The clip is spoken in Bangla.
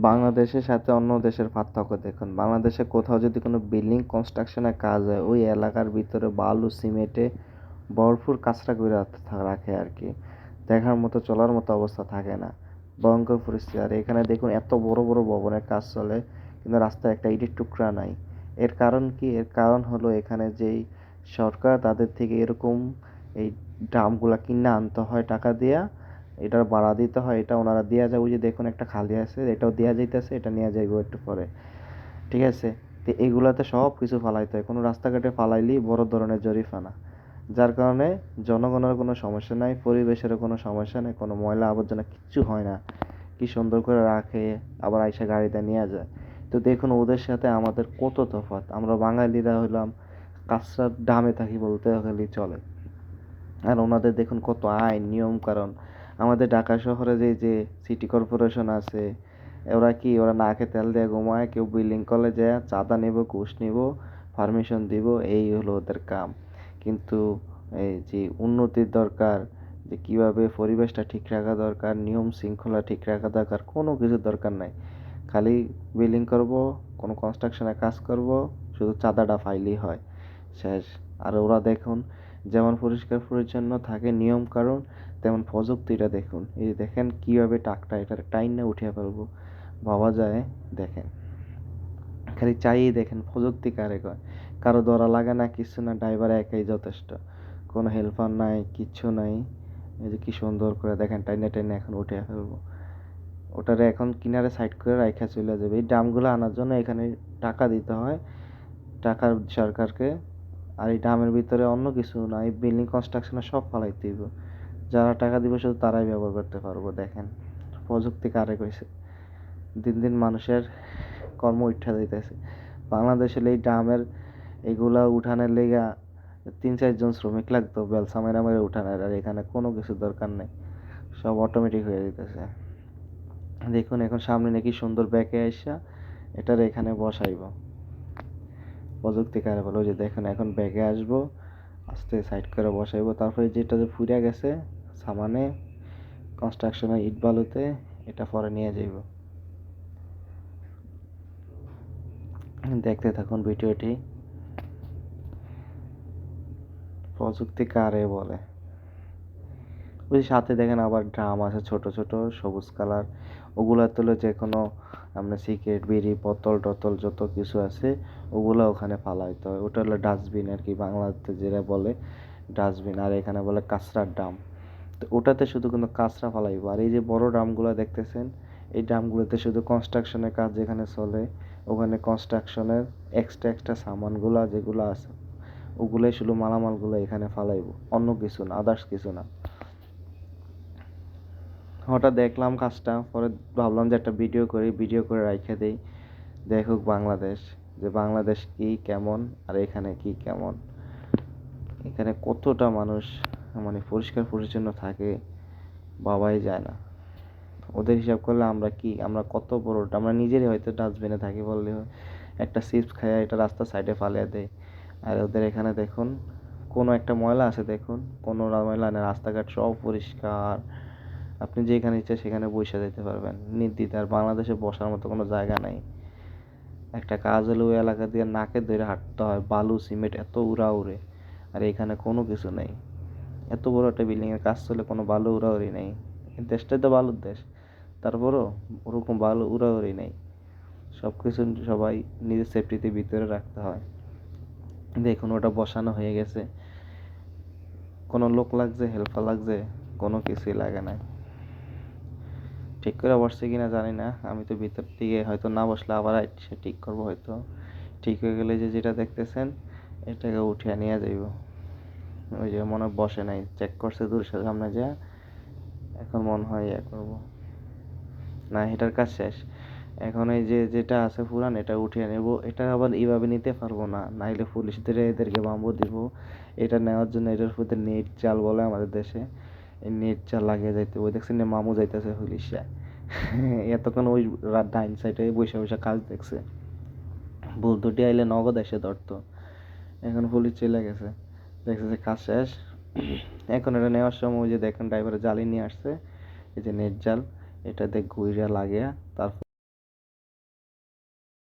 বাংলাদেশের সাথে অন্য দেশের পার্থক্য দেখুন। বাংলাদেশে কোথাও যদি কোনো বিল্ডিং কনস্ট্রাকশনের কাজ হয়, ওই এলাকার ভিতরে বালু, সিমেন্টে ভরপুর কাঁচরা করে রাখে আর কি। দেখার মতো, চলার মতো অবস্থা থাকে না। ভয়ঙ্কর পরিস্থিতি। আর এখানে দেখুন, এত বড় বড় ভবনের কাজ চলে, কিন্তু রাস্তায় একটা ইটের টুকরা নাই। এর কারণ কি? এর কারণ হলো এখানে যেই সরকার, তাদের থেকে এরকম এই ড্রামগুলা কিনে আনতে হয় টাকা দিয়া এটার ভাড়া দিতে হয়, এটা ওনারা দেওয়া ওই যে দেখুন একটা খালি আছে, এটাও দেওয়া যাইতেছে, এটা নিয়ে যাইব একটু পরে। ঠিক আছে? তো এগুলাতে সব কিছু ফালাইতে হয়। কোনো রাস্তাঘাটে ফালাইলেই বড় ধরনের জরিফানা। যার কারণে জনগণের কোনো সমস্যা নাই, পরিবেশেরও কোনো সমস্যা নেই, কোনো ময়লা আবর্জনা কিচ্ছু হয় না। কি সুন্দর করে রাখে, আবার আইসা গাড়িতে নিয়ে যায়। তো দেখুন, ওদের সাথে আমাদের কত তফাৎ। আমরা বাঙালিরা হইলাম, কাঁচরার ডামে থাকি বলতে গেলেই চলে। আর ওনাদের দেখুন কত আইন, নিয়ম কারণ। আমাদের ঢাকা শহরে যে যে সিটি কর্পোরেশন আছে, ওরা কি ওরা নাকে তেল দিয়ে ঘুমায়? কেউ বিল্ডিং করলে যায়, চাঁদা নেব, ঘুষ নেব পারমিশন দিব, এই হলো ওদের কাম। কিন্তু এই যে উন্নতির দরকার, যে কীভাবে পরিবেশটা ঠিক রাখা দরকার, নিয়ম শৃঙ্খলা ঠিক রাখা দরকার, কোনো কিছু দরকার নাই। খালি বিল্ডিং করব, কোনো কনস্ট্রাকশনের কাজ করব, শুধু চাঁদাটা ফাইলেই হয়। শেষ। আর ওরা দেখুন যেমন পরিষ্কার পরিচ্ছন্ন থাকে নিয়ম কারণ, তেমন প্রযুক্তিটা দেখুন। এই যে দেখেন কীভাবে টাকটা এটার টাইন উঠিয়ে ফেলব। ভাবা যায়, দেখেন। খালি চাইই দেখেন প্রযুক্তি কারে কয়। কারও ধরা লাগে না, কিছু না, ড্রাইভার একাই যথেষ্ট। কোনো হেল্পার নাই কিচ্ছু নাই। এই যে কি সুন্দর করে দেখেন টাইনে টাইনে এখন উঠে ফেলব। ওটারে এখন কিনারে সাইড করে রাইখা চলে যাবে। এই ড্রামগুলো আনার জন্য এখানে টাকা দিতে হয়। টাকা সরকারকে আর এই ড্রামের ভিতরে অন্য কিছু না, এই বিল্ডিং কনস্ট্রাকশনে সব ফালাইতে দিব যারা টাকা দিবে শুধু তারাই ব্যবহার করতে পারব, দেখেন। প্রযুক্তি কারে কইছে? দিন দিন মানুষের কর্ম উঠা যাইতেছে। বাংলাদেশের এই ড্রামের এগুলা উঠানের লেগা তিন চারজন শ্রমিক লাগতো, বেলসা মেরা মেরে উঠানের, আর এখানে কোনো কিছু দরকার নেই। সব অটোমেটিক হয়ে যেতেছে দেখুন এখন সামনে নাকি সুন্দর ব্যাকে আসা এটার এখানে বসাইব। প্রযুক্তি কারে বলো, যে দেখেন এখন ব্যাগে আসব, আস্তে সাইড করে বসাইবো, তারপরে যেটা যে ফুরে গেছে, সামানে কনস্ট্রাকশনের ইট বালুতে এটা পরে নিয়ে যাইব। দেখতে থাকুন ভিডিওটি। প্রযুক্তি কারে বলে। ওই সাথে দেখেন আবার ড্রাম আছে, ছোট ছোট, সবুজ কালার। ওগুলা তুলে যে কোনো আমরা সিগারেট বিড়ি, বোতল, টতল, যত কিছু আছে, ওগুলো ওখানে ফালাইতে হয়। ওটা হলো ডাস্টবিন আর কি, বাংলাতে যেটা বলে ডাস্টবিন আর এখানে বলে কাঁচরার ড্রাম। তো ওটাতে শুধু কিন্তু কাঁচরা ফালাইবো। আর এই যে বড় ড্রামগুলো দেখতেছেন, এই ড্রামগুলোতে শুধু কনস্ট্রাকশনের কাজ যেখানে চলে, ওখানে কনস্ট্রাকশনের এক্সট্রা এক্সট্রা সামানগুলো যেগুলো আছে, ওগুলোই শুধু মালামালগুলো এখানে ফালাইবো। অন্য কিছু না আদার্স কিছু না। হঠাৎ দেখলাম কাজটা, পরে ভাবলাম যে একটা ভিডিও করি ভিডিও করে রাইখে দেই। দেখুক বাংলাদেশ, যে বাংলাদেশ কি কেমন আর এখানে কি কেমন? এখানে কতটা মানুষ মানে পরিষ্কার পরিচ্ছন্ন থাকে বাবাই যায় না। ওদের হিসাব করলে আমরা কি, আমরা কত বড়টা আমরা নিজেরই হয়তো ডাস্টবিনে থাকি বললে একটা চিপস খাইয়া এটা রাস্তার সাইডে ফালিয়ে দেয় আর ওদের এখানে দেখুন, কোনো একটা ময়লা আছে দেখুন, কোনো ময়লা নেই রাস্তাঘাট সব পরিষ্কার। আপনি যেখানে ইচ্ছা সেখানে বসে যেতে পারবেন। নির্দ্বিধায়, আর বাংলাদেশে বসার মতো কোনো জায়গা নাই। একটা কাজ হলে ওই এলাকা দিয়ে নাকে ধরে হাঁটতে হয়, বালু, সিমেন্ট, এত উড়া উড়ে আর এখানে কোনো কিছু নেই। এত বড় একটা বিল্ডিংয়ের কাজ চলে, কোনো বালু উড়াউড়ি নেই। দেশটাই তো বালুর দেশ। তারপরও ওরকম বালু উড়াউড়ি নেই। সব কিছু সবাই নিজের সেফটিতে ভিতরে রাখতে হয়। দেখুন, ওটা বসানো হয়ে গেছে। কোনো লোক লাগছে হেল্পার লাগছে, কোনো কিছুই লাগে না। ঠিক করে বসছে কিনা জানি না। আমি তো ভিতর দিকে হয়তো না বসলে আবার সে ঠিক করব হয়তো। ঠিক হয়ে গেলে যে যেটা দেখতেছেন, এটাকে উঠিয়ে নিয়ে যাইব। ওই যে মনে বসে নাই চেক করছে দূর সামনে যা, এখন মনে হয় ইয়ে করব। না, এটার কাজ শেষ। এখন এই যে যেটা আছে পুরান, এটা উঠিয়ে নেব। এটা আবার এইভাবে নিতে পারব না। নাইলে পুলিশদের, এদেরকে বাম্বু দিব। এটা নেওয়ার জন্য এটার প্রতি নেট চাল বলে আমাদের দেশে। এই নেট চাল লাগিয়ে যাইতে ওই দেখছেন মামু যাইতেছে পুলিশে। এতক্ষণ ওই ডাইন সাইডে বসে বসে কাজ দেখছে। ভুল দুটি আইলে নগদ এসে ধরতো। এখন পুলিশ চলে গেছে। দেখছে যে কাজ শেষ। এখন এটা নেওয়ার সময় ওই যে দেখেন ড্রাইভারের জালি নিয়ে আসছে। এই যে নেট জাল, এটা দেখ ঘুরিয়া লাগিয়ে তারপর